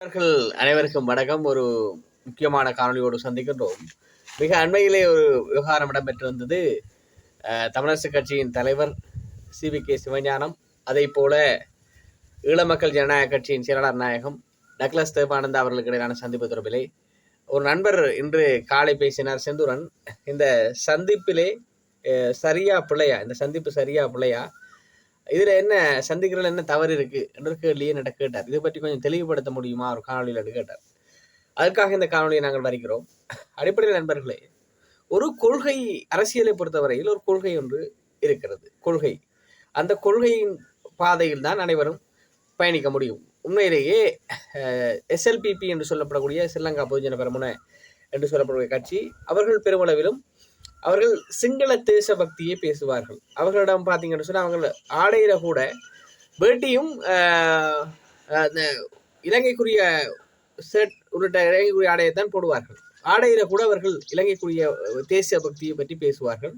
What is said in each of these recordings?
நண்பர்கள் அனைவருக்கும் வணக்கம். ஒரு முக்கியமான காணொலியோடு சந்திக்கின்றோம். மிக அண்மையிலே ஒரு விவகாரம் இடம்பெற்றிருந்தது. அஹ், தமிழரசுக் கட்சியின் தலைவர் சிவி கே. சிவஞானம் அதே போல ஈழ மக்கள் ஜனநாயக கட்சியின் செயலாளர் நாயகம் நக்லஸ் தேவானந்தா அவர்களுக்கு இடையிலான சந்திப்பு தொடர்பிலே ஒரு நண்பர் இன்று காலை பேசினார் செந்துரன். இந்த சந்திப்பிலே சரியா பிள்ளையா இந்த சந்திப்பு சரியா பிள்ளையா இதுல என்ன சந்திக்கிறதுல என்ன தவறு இருக்கு என்று கேள்வியை என்னிட்ட கேட்டார். இதை பற்றி கொஞ்சம் தெளிவுபடுத்த முடியுமா? ஒரு காணொலியில் என்று கேட்டார். அதுக்காக இந்த காணொலியை நாங்கள் வருகிறோம். அடிப்படையில் நண்பர்களே ஒரு கொள்கை அரசியலை பொறுத்தவரையில் ஒரு கொள்கை ஒன்று இருக்கிறது. கொள்கை. அந்த கொள்கையின் பாதையில் தான் அனைவரும் பயணிக்க முடியும். உண்மையிலேயே எஸ்எல்பிபி என்று சொல்லப்படக்கூடிய ஸ்ரீலங்கா பொதுஜன பெருமுனை என்று சொல்லப்படக்கூடிய கட்சி அவர்கள் பெருமளவிலும் அவர்கள் சிங்கள தேச பக்தியை பேசுவார்கள். அவர்களிடம் பார்த்தீங்கன்னு சொன்னால் அவங்க ஆடையில கூட வேட்டியும் அந்த இலங்கைக்குரிய செட் உள்ளிட்ட இலங்கைக்குரிய ஆடையை தான் போடுவார்கள். ஆடையில கூட அவர்கள் இலங்கைக்குரிய தேசிய பக்தியை பற்றி பேசுவார்கள்.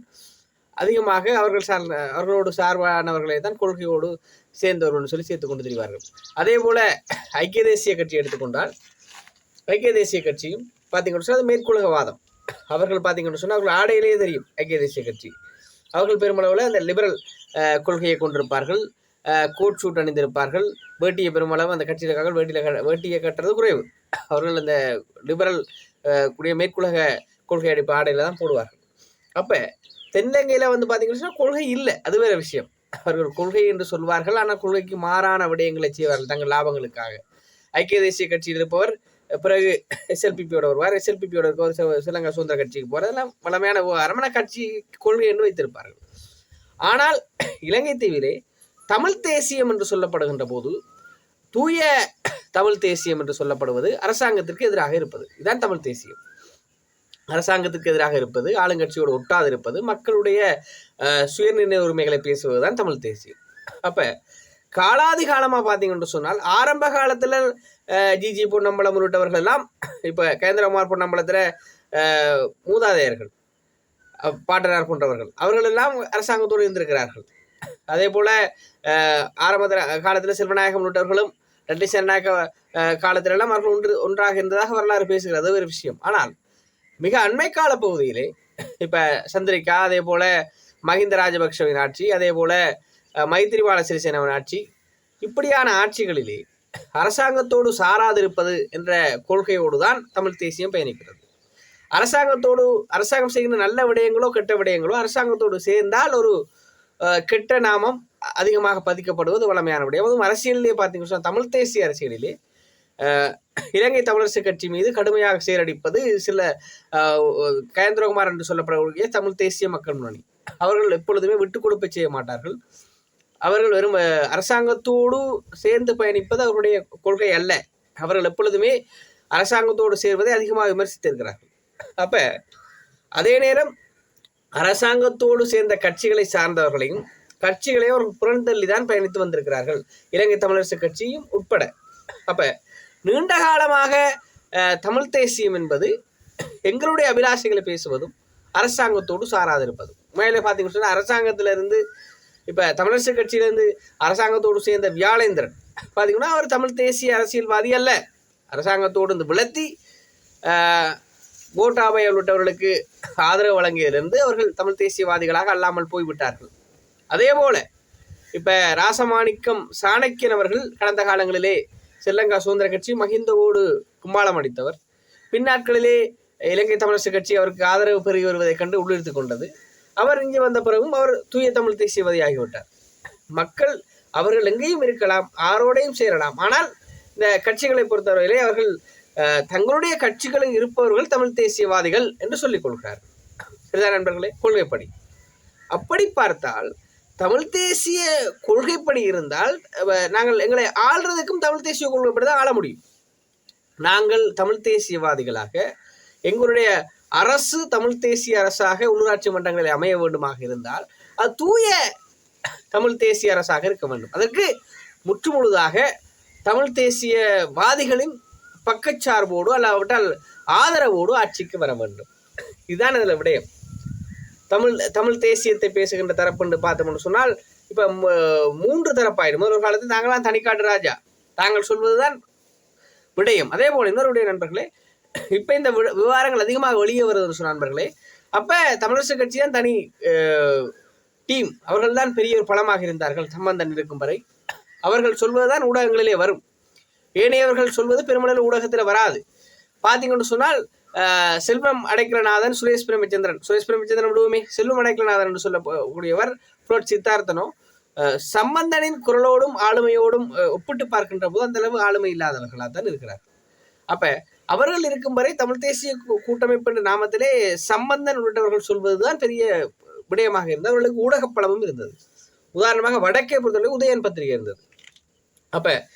அதிகமாக அவர்கள் சார்ந்த அவர்களோடு சார்பானவர்களை தான் கொள்கையோடு சேர்ந்தவர்கள் சொல்லி சேர்த்து கொண்டு திரிவார்கள். அதே போல ஐக்கிய தேசிய கட்சி எடுத்துக்கொண்டால் ஐக்கிய தேசிய கட்சியும் பார்த்தீங்கன்னு சொன்னால் அது மேற்குலகவாதம் அவர்கள் பார்த்தீங்கன்னு சொன்னால் அவர்கள் ஆடையிலேயே தெரியும். ஐக்கிய தேசிய கட்சி. அவர்கள் பெருமளவில் அந்த லிபரல் கொள்கையை கொண்டிருப்பார்கள். கோட் ஷூட் அணிந்திருப்பார்கள். வேட்டியை பெருமளவு அந்த கட்சியிலக்காக வேட்டியில் க வேட்டியை கட்டுறது குறைவு. அவர்கள் அந்த லிபரல் கூடிய மேற்குலக கொள்கை அடிப்பு ஆடையில் தான் போடுவார்கள். அப்போ தென்னிலங்கையில் வந்து பார்த்தீங்கன்னு சொன்னால் கொள்கை இல்லை. அது வேற விஷயம். அவர்கள் கொள்கை என்று சொல்வார்கள். ஆனால் கொள்கைக்கு மாறான விடயங்களை செய்வார்கள் தங்கள் லாபங்களுக்காக. ஐக்கிய தேசிய கட்சியில் இருப்பவர் பிறகு எஸ்எல்பிபியோட வருவார். எஸ்எல்பிபியோட இருக்கவர் சி- ஸ்ரீலங்கா சுதந்திர கட்சிக்கு போகிறது எல்லாம் வளமையான அரமண கட்சி கொள்கை என்று வைத்திருப்பார்கள். ஆனால் இலங்கை தீவிலே தமிழ் தேசியம் என்று சொல்லப்படுகின்ற போது தூய தமிழ் தேசியம் என்று சொல்லப்படுவது அரசாங்கத்திற்கு எதிராக இருப்பது. இதுதான் தமிழ் தேசியம். அரசாங்கத்துக்கு எதிராக இருப்பது ஆளுங்கட்சியோடு ஒட்டாது இருப்பது மக்களுடைய சுயநிர்ணய உரிமைகளை பேசுவதுதான் தமிழ் தேசியம். அப்போ காலாதி காலமாக பார்த்தீங்கன்னு சொன்னால் ஆரம்ப காலத்தில் ஜிஜி பொன்னம்பலம் உள்ளிட்டவர்கள் எல்லாம் இப்போ கேந்திரகுமார் பொன்னம்பலத்தில் மூதாதையர்கள் பாட்டனார் போன்றவர்கள் அவர்கள் எல்லாம் அரசாங்கத்தோடு இருந்திருக்கிறார்கள். அதே போல் ஆரம்பத்தில் ஆரம்ப தர- செல்வநாயகம் உள்ளிட்டவர்களும் ரெட்டி சென்னாயக்க காலத்திலெல்லாம் அவர்கள் ஒன்று ஒன்றாக இருந்ததாக வரலாறு பேசுகிறது. ஒரு விஷயம். ஆனால் மிக அண்மை கால பகுதியிலே இப்போ சந்திரிகா அதே போல் மஹிந்த ராஜபக்ஷவின் ஆட்சி அதே போல் மைத்திரிபால சிறிசேனவன் ஆட்சி. இப்படியான ஆட்சிகளிலே அரசாங்கத்தோடு சாராதிருப்பது என்ற கொள்கையோடு தான் தமிழ் தேசியம் பயணிக்கிறது. அரசாங்கத்தோடு அரசாங்கம் செய்கின்ற நல்ல விடயங்களோ கெட்ட விடயங்களோ அரசாங்கத்தோடு சேர்ந்தால் ஒரு கெட்ட நாமம் அதிகமாக பதிக்கப்படுவது வளமையான விடயம். அதுவும் அரசியலிலே பார்த்தீங்கன்னா சொன்னா, தமிழ் தேசிய அரசியலிலே இலங்கை தமிழரசு கட்சி மீது கடுமையாக சீரடிப்பது சில கயந்திரகுமார் என்று சொல்லப்படக்கூடிய தமிழ் தேசிய மக்கள் முன்னணி. அவர்கள் எப்பொழுதுமே விட்டுக் கொடுப்பை செய்ய மாட்டார்கள். அவர்கள் வெறும் அரசாங்கத்தோடு சேர்ந்து பயணிப்பது அவருடைய கொள்கை அல்ல. அவர்கள் எப்பொழுதுமே அரசாங்கத்தோடு சேர்வதை அதிகமாக விமர்சித்திருக்கிறார்கள். அப்ப அதே நேரம் அரசாங்கத்தோடு சேர்ந்த கட்சிகளை சார்ந்தவர்களையும் கட்சிகளையும் அவர்கள் புறந்தள்ளி தான் பயணித்து வந்திருக்கிறார்கள். இலங்கை தமிழரசு கட்சியும் உட்பட. அப்ப நீண்ட காலமாக தமிழ் தேசியம் என்பது எங்களுடைய அபிலாஷைகளை பேசுவதும் அரசாங்கத்தோடு சாராதிருப்பதும். மேலே பார்த்தீங்கன்னு சொன்னால் அரசாங்கத்திலிருந்து இப்போ தமிழரசு கட்சியிலேருந்து அரசாங்கத்தோடு சேர்ந்த வியாழேந்திரன். பார்த்தீங்கன்னா அவர் தமிழ் தேசிய அரசியல்வாதி அல்ல. அரசாங்கத்தோடு இந்த விளத்தி கோட்டாபை உள்ளிட்டவர்களுக்கு ஆதரவு வழங்கியதிலிருந்து அவர்கள் தமிழ் தேசியவாதிகளாக அல்லாமல் போய்விட்டார்கள். அதே போல இப்போ ராசமாணிக்கம் சாணக்கியன் அவர்கள் கடந்த காலங்களிலே ஸ்ரீலங்கா சுதந்திர கட்சி மஹிந்தவோடு கும்மாளம் அடித்தவர். பின்னாட்களிலே இலங்கை தமிழரசு கட்சி அவருக்கு ஆதரவு பெருகி வருவதைக் கண்டு உள்ளிழுத்து கொண்டது. அவர் இங்கே வந்த பிறகும் அவர் தூய தமிழ் தேசியவாதி ஆகிவிட்டார் மக்கள் அவர்கள் எங்கேயும் இருக்கலாம் ஆரோடையும் சேரலாம். ஆனால் இந்த கட்சிகளை பொறுத்தவரையிலே அவர்கள் தங்களுடைய கட்சிகளில் இருப்பவர்கள் தமிழ் தேசியவாதிகள் என்று சொல்லிக் கொள்கிறார். சரிதான் நண்பர்களே? கொள்கைப்படி. அப்படி பார்த்தால் தமிழ் தேசிய கொள்கைப்படி இருந்தால் நாங்கள் எங்களை ஆள்றதுக்கும் தமிழ் தேசிய கொள்கைப்படி தான் ஆள முடியும். நாங்கள் தமிழ் தேசியவாதிகளாக எங்களுடைய அரசு தமிழ் தேசிய அரசாக உள்ளூராட்சி மன்றங்களை அமைய வேண்டுமாக இருந்தால் அது தூய தமிழ் தேசிய அரசாக இருக்க வேண்டும். அதற்கு முற்றுமுழுதாக தமிழ் தேசியவாதிகளின் பக்கச்சார்போடு அல்லாவிட்டால் ஆதரவோடு ஆட்சிக்கு வர வேண்டும். இதுதான் இதில் விடயம். தமிழ் தமிழ் தேசியத்தை பேசுகின்ற தரப்புன்னு பார்த்தோம்னு சொன்னால் இப்போ மூன்று தரப்பாயிடும் ஒரு காலத்தில் நாங்களாம் தனிக்காட்டு ராஜா. தாங்கள் சொல்வதுதான் விடயம். அதே போல் இன்னொரு நண்பர்களே இப்போ இந்த விவகாரங்கள் அதிகமாக வெளியே வருதுன்னு நண்பர்களே அப்போ தமிழரசு கட்சி தான் தனி டீம். அவர்கள் தான் பெரிய ஒரு பலமாக இருந்தார்கள் சம்பந்தன் இருக்கும் வரை. அவர்கள் சொல்வதுதான் ஊடகங்களிலே வரும். ஏனையவர்கள் சொல்வது பெருமளவில் ஊடகத்தில் வராது. பார்த்தீங்கன்னு சொன்னால் செல்வம் அடைக்கலநாதன் சுரேஷ் பிரேமச்சந்திரன். சுரேஷ் பிரேமச்சந்திரன் விடுவோமே செல்வம் அடைக்கலநாதன் என்று சொல்லக்கூடியவர் புரோட் சித்தார்த்தனோ. சம்பந்தனின் குரலோடும் ஆளுமையோடும் ஒப்பிட்டு பார்க்கின்ற போது அந்த அளவு ஆளுமை இல்லாதவர்களாக தான் இருக்கிறார் அப்போ அவர்கள் இருக்கும் வரை தமிழ் தேசிய கூ- கூட்டமைப்பு என்ற நாமத்திலே சம்பந்தன் உள்ளிட்டவர்கள் சொல்வதுதான் பெரிய விடயமாக இருந்தது. அவர்களுக்கு ஊடகப்பழமும் இருந்தது. உதாரணமாக வடக்கே பொறுத்தவரை உதயன் பத்திரிகை இருந்தது. அப்ப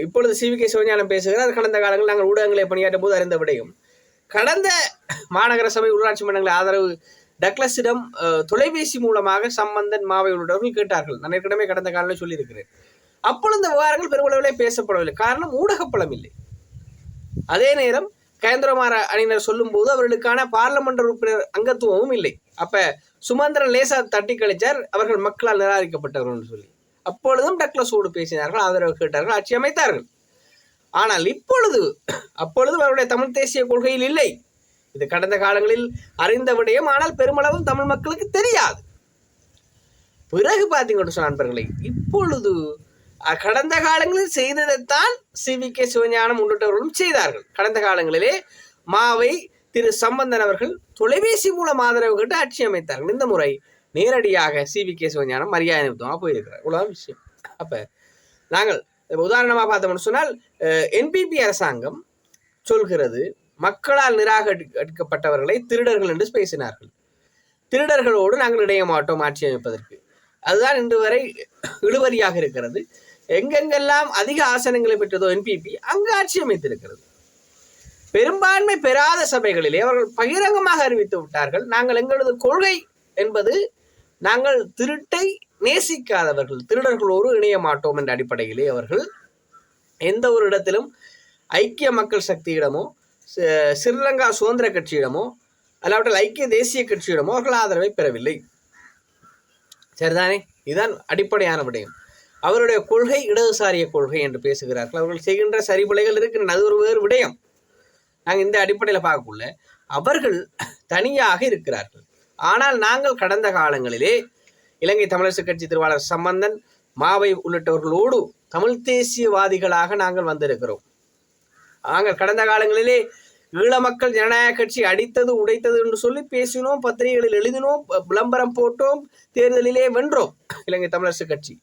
இப்பொழுது சி வி கே சிவஞானம் பேசுகிறார். கடந்த காலங்களில் நாங்கள் ஊடகங்களை பணியாற்றும் போது அறிந்த விடயம். கடந்த மாநகர சபை உள்ளாட்சி மன்றங்களை ஆதரவு டக்ளஸிடம் தொலைபேசி மூலமாக சம்பந்தன் மாவை உள்ளிட்டவர்கள் கேட்டார்கள். நான் ஏற்கனவே கடந்த காலங்களில் சொல்லியிருக்கிறேன். அப்பொழுது இந்த விவகாரங்கள் பெருமளவிலே பேசப்படவில்லை. காரணம் ஊடகப்பழம் இல்லை. அதே நேரம் கேந்திரமார அணியினர் சொல்லும்போது அவர்களுக்கான பார்லமெண்ட் உறுப்பினர் அங்கத்துவமும் இல்லை. அப்ப சுமந்திரன் லேசா தட்டி கழிச்சார் அவர்கள் மக்களால் நிராகரிக்கப்பட்டவர்கள் சொல்லி. அப்பொழுதும் டக்ளஸோடு பேசினார்கள் ஆதரவு கேட்டார்கள் ஆட்சி அமைத்தார்கள். ஆனால் இப்பொழுது அப்பொழுதும் அவருடைய தமிழ் தேசிய கொள்கையில் இல்லை. இது கடந்த காலங்களில் அறிந்த விடயம் ஆனால் பெருமளவும் தமிழ் மக்களுக்கு தெரியாது. பிறகு பார்த்தீங்கன்னு சொன்ன நண்பர்களே இப்பொழுது கடந்த காலங்களில் செய்ததைத்தான் சி வி கே சிவஞானம் உள்ளிட்டவர்களும் செய்தார்கள். கடந்த காலங்களிலே மாவை திரு சம்பந்தன் அவர்கள் தொலைபேசி மூலம் ஆதரவு கேட்டு ஆட்சி அமைத்தார்கள். இந்த முறை நேரடியாக சி வி கே சிவஞானம் மரியாதை நிமித்தமாக போயிருக்கிறார். இவ்வளவுதான் விஷயம். அப்போ நாங்கள் உதாரணமாக பார்த்தோம்னு சொன்னால் என்பிபி அரசாங்கம் சொல்கிறது மக்களால் நிராகரிக்கப்பட்டவர்களை திருடர்கள் என்று பேசினார்கள். திருடர்களோடு நாங்கள் இணைய மாட்டோம் ஆட்சி அமைப்பதற்கு. அதுதான் இன்று வரை இழுவரியாக இருக்கிறது. எங்கெங்கெல்லாம் அதிக ஆசனங்களை பெற்றதோ என்பிபி அங்கு ஆட்சி அமைத்திருக்கிறது. பெரும்பான்மை பெறாத சபைகளிலே அவர்கள் பகிரங்கமாக அறிவித்து விட்டார்கள். நாங்கள் எங்களது கொள்கை என்பது நாங்கள் திருட்டை நேசிக்காதவர்கள் திருடர்களோடு இணைய மாட்டோம் என்ற அடிப்படையிலே அவர்கள் எந்த ஒரு இடத்திலும் ஐக்கிய மக்கள் சக்தியிடமோ ஸ்ரீலங்கா சுதந்திர கட்சியிடமோ அல்லாவிட்டால் ஐக்கிய தேசிய கட்சியிடமோ அவர்கள் ஆதரவை பெறவில்லை. சரிதானே? இதுதான் அடிப்படையான விடயம். அவருடைய கொள்கை இடதுசாரிய கொள்கை என்று பேசுகிறார்கள். அவர்கள் செய்கின்ற சரிபிழைகள் இருக்கின்றன. அது ஒரு வேறு விடயம். நாங்கள் இந்த அடிப்படையில் பார்க்கக்குள்ள அவர்கள் தனியாக இருக்கிறார்கள். ஆனால் நாங்கள் கடந்த காலங்களிலே இலங்கை தமிழரசு கட்சி திருவாளர் சம்பந்தன் மாவை உள்ளிட்டவர்களோடு தமிழ் தேசியவாதிகளாக நாங்கள் வந்திருக்கிறோம். நாங்கள் கடந்த காலங்களிலே ஈழ மக்கள் ஜனநாயக கட்சி அடித்தது உடைத்தது என்று சொல்லி பேசினோம் பத்திரிகைகளில் எழுதினோம் விளம்பரம் போட்டோம் தேர்தலிலே வென்றோம். இலங்கை தமிழரசு கட்சி.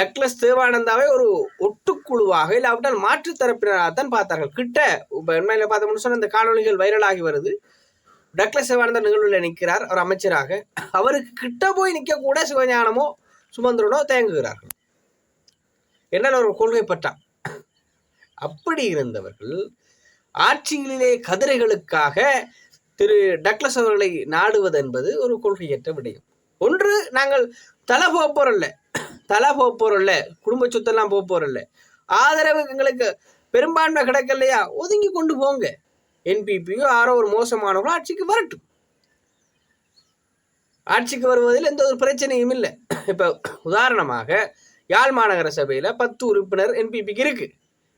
டக்ளஸ் தேவானந்தாவை ஒரு ஒட்டுக்குழுவாக இல்லாவிட்டால் மாற்றுத் தரப்பினராகத்தான் பார்த்தார்கள். கிட்ட இப்போ உண்மையில் பார்த்தோம்னு சொன்ன இந்த காணொளிகள் வைரலாகி வருது. டக்ளஸ் தேவானந்தா நிகழ்வில் நிற்கிறார் அவர் அமைச்சராக. அவருக்கு கிட்ட போய் நிற்கக்கூட சிவஞானமோ சுமந்திரனோ தயங்குகிறார்கள். என்ன ஒரு கொள்கை பற்றா அப்படி இருந்தவர்கள் ஆட்சியிலே கதிரைகளுக்காக திரு டக்ளஸ் அவர்களை நாடுவது என்பது ஒரு கொள்கையற்ற விடயம். ஒன்று நாங்கள் தலை போப்போறல்ல தலை போக போப்போறல்ல குடும்ப சொத்தெல்லாம் போப்போறல்ல ஆதரவு எங்களுக்கு பெரும்பான்மை கிடைக்கலையா ஒதுங்கி கொண்டு போங்க. என்பிபியோ யாரோ ஒரு மோசமானவங்களும் ஆட்சிக்கு வரட்டும். ஆட்சிக்கு வருவதில் எந்த ஒரு பிரச்சனையும் இல்லை. இப்போ உதாரணமாக யாழ் மாநகர சபையில் பத்து உறுப்பினர் என்பிபிக்கு இருக்கு.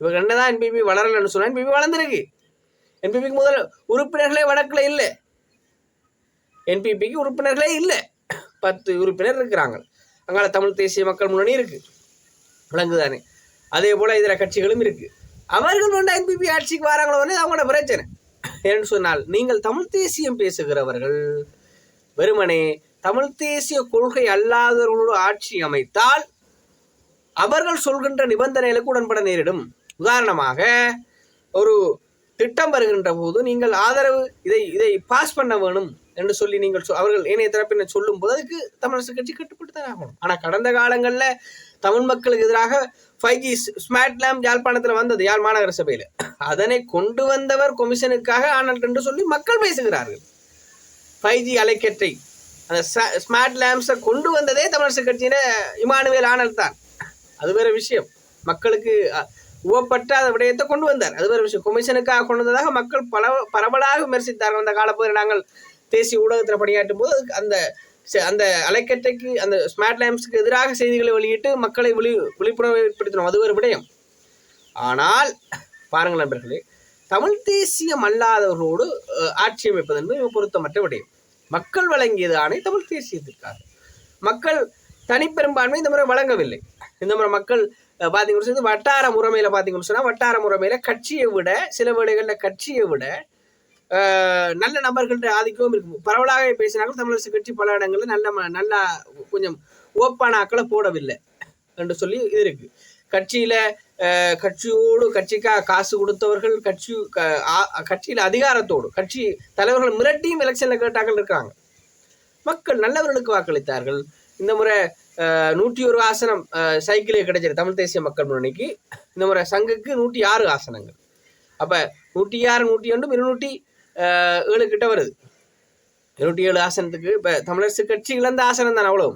இவங்க என்ன தான் என்பிபி வளரலன்னு சொன்னால் என்பிபி வளர்ந்துருக்கு. என்பிபிக்கு முதல் உறுப்பினர்களே வடக்கில் இல்லை. என்பிபிக்கு உறுப்பினர்களே இல்லை. பத்து உறுப்பினர் இருக்கிறாங்க. அங்கால தமிழ் தேசிய மக்கள் முன்னணி இருக்கு. விளங்குதானே. அதே போல இதர கட்சிகளும் இருக்கு. அவர்கள் வந்து என்பிபி ஆட்சிக்கு வராங்களோ வந்து அவங்களோட பிரச்சனை. ஏன்னு சொன்னால் நீங்கள் தமிழ் தேசியம் பேசுகிறவர்கள் வெறுமனே தமிழ் தேசிய கொள்கை அல்லாதவர்களோடு ஆட்சி அமைத்தால் அவர்கள் சொல்கின்ற நிபந்தனைகளுக்கு உடன்பட நேரிடும். உதாரணமாக ஒரு திட்டம் வருகின்ற போது நீங்கள் ஆதரவு இதை இதை பாஸ் பண்ண வேணும். என்று சொல்லி நீங்கள் அவர்கள் ஏனைய தரப்பினர் சொல்லும் போது அதுக்கு தமிழரசு கட்சி கட்டுப்பட்டு தான் ஆகணும். ஆனால் கடந்த காலங்களில் தமிழ் மக்களுக்கு எதிராக ஃபைவ் ஜி ஸ்மார்ட் லேம்ப் யாழ்ப்பாணத்தில் வந்தது யாழ் மாநகர சபையில். அதனை கொண்டு வந்தவர் கொமிஷனுக்காக ஆனால் என்று சொல்லி மக்கள் பேசுகிறார்கள். ஃபைவ் ஜி அலைக்கற்றை அந்த ஸ்மார்ட் லேம்ப்ஸை கொண்டு வந்ததே தமிழரசு கட்சியின இமானுவேல் ஆனல் தான். அது வேற விஷயம். மக்களுக்கு உவப்பட்ட அந்த விடயத்தை கொண்டு வந்தார். அது வேற விஷயம். கொமிஷனுக்காக கொண்டு வந்ததாக மக்கள் பல பரவலாக விமர்சித்தார்கள். அந்த காலப்போது நாங்கள் தேசிய ஊடகத்தில் பணியாற்றும் போது அதுக்கு அந்த ச- அந்த அலைக்கட்டைக்கு அந்த ஸ்மார்ட் லேம்ப்ஸுக்கு எதிராக செய்திகளை வெளியிட்டு மக்களை விழி விழிப்புணர்வு ஏற்படுத்தினோம் அது ஒரு விடயம். ஆனால் பாருங்கள் நண்பர்களே தமிழ் தேசியம் அல்லாதவர்களோடு ஆட்சி அமைப்பது என்பது பொருத்தமற்ற விடயம். மக்கள் வழங்கியது ஆணை தமிழ் தேசியத்திற்காக. மக்கள் தனிப்பெரும்பான்மை இந்த முறை வழங்கவில்லை. இந்த முறை மக்கள் பார்த்தீங்கன்னு சொன்னா வட்டார முறைமையில் பார்த்தீங்கன்னு சொன்னால் வட்டார முறைமையில் கட்சியை விட சில வேளைகளில் கட்சியை விட நல்ல நபர்கள்ட்ட ஆதிக்கமும் இருக்கும். பரவலாக பேசினாலும் தமிழரசு கட்சி பல இடங்களில் நல்ல நல்லா கொஞ்சம் ஓப்பான ஆக்களை போடவில்லை என்று சொல்லி இது இருக்கு. கட்சியில கட்சியோடு கட்சிக்காக காசு கொடுத்தவர்கள் கட்சி க- ஆ- கட்சியில அதிகாரத்தோடு கட்சி தலைவர்கள் மிரட்டியும் எலெக்ஷன்ல கேட்டார்கள் இருக்காங்க. மக்கள் நல்லவர்களுக்கு வாக்களித்தார்கள். இந்த முறை நூற்றி ஒரு ஆசனம் சைக்கிளே கிடைச்சது தமிழ் தேசிய மக்கள் முன்னணிக்கு. இந்த முறை சங்குக்கு நூற்றி ஆறு ஆசனங்கள். அப்ப நூற்றி ஆறு நூற்றி ஒன்று இருநூற்றி ஏழு கிட்ட வருது. இருநூற்றி ஏழு ஆசனத்துக்கு இப்போ தமிழரசு கட்சி இழந்த ஆசனம் தான் அவ்வளவு.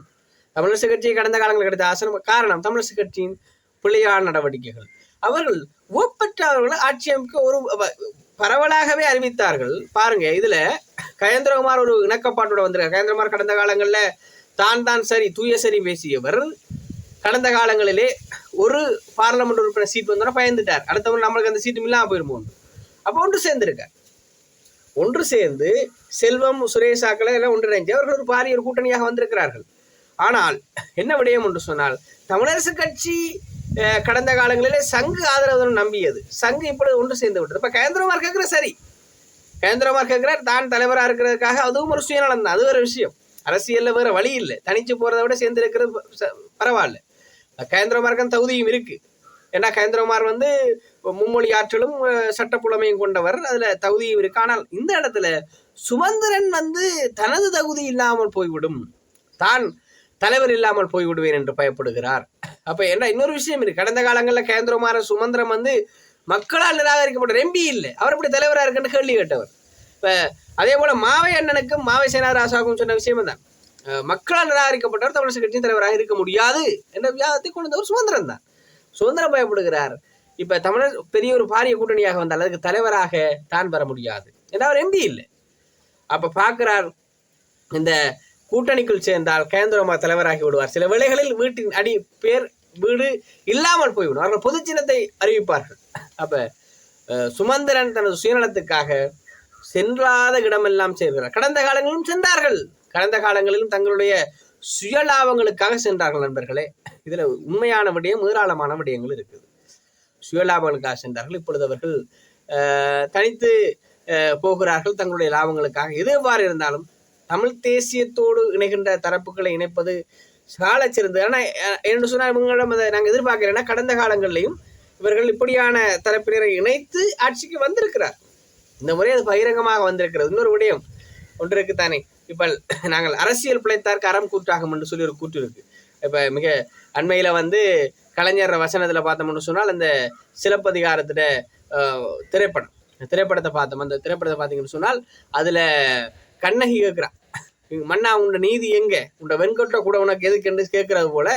தமிழரசு கட்சி கடந்த காலங்களில் கிடைத்த ஆசனம் காரணம் தமிழரசு கட்சியின் பிள்ளையான நடவடிக்கைகள். அவர்கள் ஒப்பற்றவர்கள் ஆட்சி அமைக்க ஒரு பரவலாகவே அறிவித்தார்கள். பாருங்க இதுல கயந்திரகுமார் ஒரு இணக்கப்பாட்டோட வந்திருக்கார். கயந்திரகுமார் கடந்த காலங்களில் தான் தான் சரி தூய சரி பேசியவர். கடந்த காலங்களிலே ஒரு பார்லமெண்ட் உறுப்பினர் சீட் வந்தோன்னா பயந்துட்டார். அடுத்தவங்க நம்மளுக்கு அந்த சீட்டும் இல்லாமல் போயிருமோ அப்போ ஒன்று சேர்ந்திருக்கார். ஒன்று சேர்ந்து செல்வம் சுரேஷ் ஆக்களை எல்லாம் ஒன்றிணைஞ்சு அவர்கள் ஒரு பாரிய ஒரு கூட்டணியாக வந்திருக்கிறார்கள். ஆனால் என்ன விடயம் என்று சொன்னால் தமிழரசு கட்சி கடந்த காலங்களிலே சங்கு ஆதரவுடன் நம்பியது. சங்கு இப்பொழுது ஒன்று சேர்ந்து விட்டது. இப்போ கேந்திரமார் கேட்குற சரி. கேந்திரமார் கேட்கிறார் தான் தலைவராக இருக்கிறதுக்காக அதுவும் ஒரு சுயநலம் தான். அது ஒரு விஷயம். அரசியல்ல வேற வழி இல்லை. தனிச்சு போறதை விட சேர்ந்து இருக்கிறது ச- பரவாயில்ல. கேந்திரமார்க்கன் தகுதியும் இருக்கு. ஏன்னா கேந்திரமார் வந்து மும்மொழி ஆற்றலும் அஹ், சட்டப்புலமையும் கொண்டவர். அதுல தகுதியும் இருக்கு ஆனால் இந்த இடத்துல சுமந்திரன் வந்து தனது தகுதி இல்லாமல் போய்விடும். தான் தலைவர் இல்லாமல் போய்விடுவேன் என்று பயப்படுகிறார். அப்ப என்ன இன்னொரு விஷயம் இருக்கு. கடந்த காலங்களில் கேந்திரமார சுமந்திரம் வந்து மக்களால் நிராகரிக்கப்பட்ட எம்பி இல்லை. அவர் இப்படி தலைவராக இருக்குன்னு கேள்வி கேட்டவர். இப்ப அதே போல மாவை அண்ணனுக்கும் மாவை சேனாராசாவுக்கும் சொன்ன விஷயம் தான் மக்களால் நிராகரிக்கப்பட்டவர் தமிழக கட்சியின் தலைவராக இருக்க முடியாது என்ற வியாதத்தை கொண்டு வந்தவர் சுதந்திரம் தான். சுதந்திரம் பயப்படுகிறார். இப்ப தமிழர் பெரிய ஒரு பாரிய கூட்டணியாக வந்தால் அதுக்கு தலைவராக தான் பெற முடியாது. ஏன்னா அவர் எம்பி இல்லை. அப்ப பார்க்கிறார் இந்த கூட்டணிக்குள் சேர்ந்தால் கேந்திரமா தலைவராகி விடுவார். சில வேளைகளில் வீட்டின் அடி பேர் வீடு இல்லாமல் போய்விடும். அவர்கள் பொது சின்னத்தை அறிவிப்பார்கள். அப்ப சுமந்திரன் தனது சுயநலத்துக்காக சென்றாத இடமெல்லாம் சேர்கிறார். கடந்த காலங்களிலும் சென்றார்கள். கடந்த காலங்களிலும் தங்களுடைய சுயலாபங்களுக்காக சென்றார்கள் நண்பர்களே. இதில் உண்மையான விடயம் ஏராளமான விடயங்கள் இருக்குது. சுயலாபங்களுக்காக சென்றார்கள். இப்பொழுது அவர்கள் தனித்து போகிறார்கள் தங்களுடைய லாபங்களுக்காக. எது எவ்வாறு இருந்தாலும் தமிழ் தேசியத்தோடு இணைகின்ற தரப்புகளை இணைப்பது சாலச் சிறந்தது. ஆனால் என்று சொன்னால் இவங்களிடம் அதை நாங்கள் எதிர்பார்க்கிறேன்னா கடந்த காலங்களிலையும் இவர்கள் இப்படியான தரப்பினரை இணைத்து ஆட்சிக்கு வந்திருக்கிறார். இந்த முறை அது பகிரங்கமாக வந்திருக்கிறது. இன்னொரு விடயம் ஒன்று இருக்குத்தானே இப்போ நாங்கள் அரசியல் பிழைத்தார்க்கு அறம் கூற்றாகும் என்று சொல்லி ஒரு கூற்று இருக்கு. இப்போ மிக அண்மையில் வந்து கலைஞர் வசனத்தில் பார்த்தோம்னு சொன்னால் அந்த சிலப்பதிகாரத்துல திரைப்படம். திரைப்படத்தை பார்த்தோம். அந்த திரைப்படத்தை பார்த்தீங்கன்னு சொன்னால் அதில் கண்ணகி கேட்குறா மன்னா உண்ட நீதி எங்க? உண்ட வெண்கொட்டை கூட உனக்கு எதுக்கு? என்று கேட்கறது போல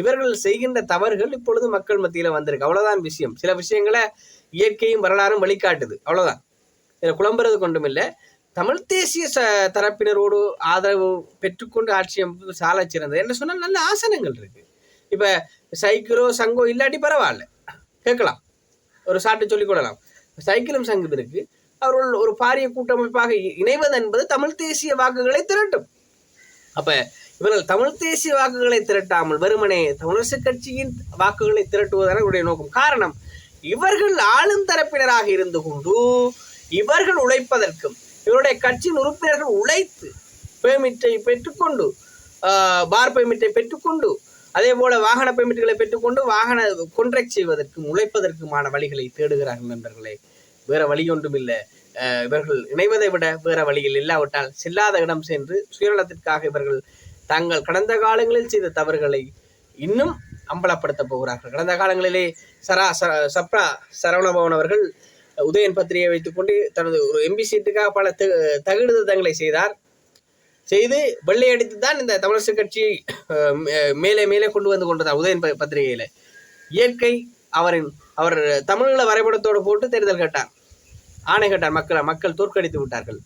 இவர்கள் செய்கின்ற தவறுகள் இப்பொழுது மக்கள் மத்தியில வந்திருக்கு. அவ்வளவுதான் விஷயம். சில விஷயங்களை இயற்கையும் வரலாறும் வழிகாட்டுது அவ்வளவுதான். இதில் குழம்புறது கொண்டும் இல்லை. தமிழ் தேசிய ச தரப்பினரோடு ஆதரவு பெற்றுக்கொண்டு ஆட்சி அமைப்பு சாலை சிறந்தது என்ன சொன்னால் நல்ல ஆசனங்கள் இருக்கு. இப்போ சைக்கிளோ சங்கோ இல்லாட்டி பரவாயில்ல. கேட்கலாம். ஒரு சாட்டு சொல்லிக் கொள்ளலாம். சைக்கிளும் சங்கம் இருக்கு. அவர்கள் ஒரு பாரிய கூட்டமைப்பாக இ- இணைவது என்பது தமிழ் தேசிய வாக்குகளை திரட்டும். அப்போ இவர்கள் தமிழ் தேசிய வாக்குகளை திரட்டாமல் வெறுமனே தமிழரசு கட்சியின் வாக்குகளை திரட்டுவதான இவருடைய நோக்கம். காரணம் இவர்கள் ஆளும் தரப்பினராக இருந்து கொண்டு இவர்கள் உழைப்பதற்கும் இவருடைய கட்சியின் உறுப்பினர்கள் உழைத்து பெர்மிட்டை பெற்றுக்கொண்டு பார் பெர்மிட்டை பெற்றுக்கொண்டு அதே போல வாகன பெர்மிட்டுகளை பெற்றுக்கொண்டு வாகன கொன்ட்ராக்ட் செய்வதற்கும் உழைப்பதற்குமான வழிகளை தேடுகிறார்கள் நண்பர்களே. வேற வழி ஒன்றும் இல்லை இவர்கள் இணைவதை விட வேற வழியில் இல்லாவிட்டால் செல்லாத இடம் சென்று சுயநலத்திற்காக இவர்கள் தாங்கள் கடந்த காலங்களில் செய்த தவறுகளை இன்னும் அம்பலப்படுத்த போகிறார்கள். கடந்த காலங்களிலே சரா ச- சப்ரா சரவணபவன் அவர்கள் உதயன் பத்திரிகை வைத்துக்கொண்டு தனது ஒரு எம்பி சீட்டுக்காக பல த- செய்தார். செய்து வெள்ளையடித்து தான் இந்த தமிழரசு கட்சி மே- மேலே மேலே கொண்டு வந்து கொண்டதார் உதயன் ப- பத்திரிகையில. இயற்கை அவரின் அவர் தமிழீழ வரைபடத்தோடு போட்டு தேர்தல் கேட்டார். ஆணை கேட்டார் மக்களை மக்கள் தோற்கடித்து விட்டார்கள்.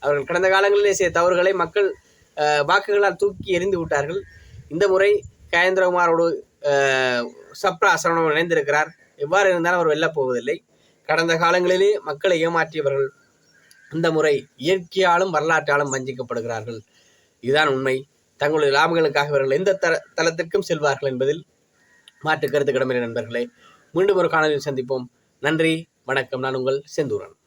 அவர்கள் கடந்த காலங்களிலே செய்த தவறுகளை மக்கள் வாக்குகளால் தூக்கி எறிந்து விட்டார்கள். இந்த முறை கயேந்திரகுமாரோடு சப்ரா சரவணன் இணைந்திருக்கிறார். எவ்வாறு இருந்தாலும் அவர் வெல்லப் போவதில்லை. கடந்த காலங்களிலே மக்களை ஏமாற்றியவர்கள் இந்த முறை இயற்கையாலும் வரலாற்றாலும் வஞ்சிக்கப்படுகிறார்கள். இதுதான் உண்மை. தங்களுடைய லாபங்களுக்காக இவர்கள் எந்த தர தளத்திற்கும் செல்வார்கள் என்பதில் மாற்று கருத்து கிடமில்லை நண்பர்களே மீண்டும் ஒரு காணொலியில் சந்திப்போம். நன்றி வணக்கம். நான் உங்கள் செந்தூரன்.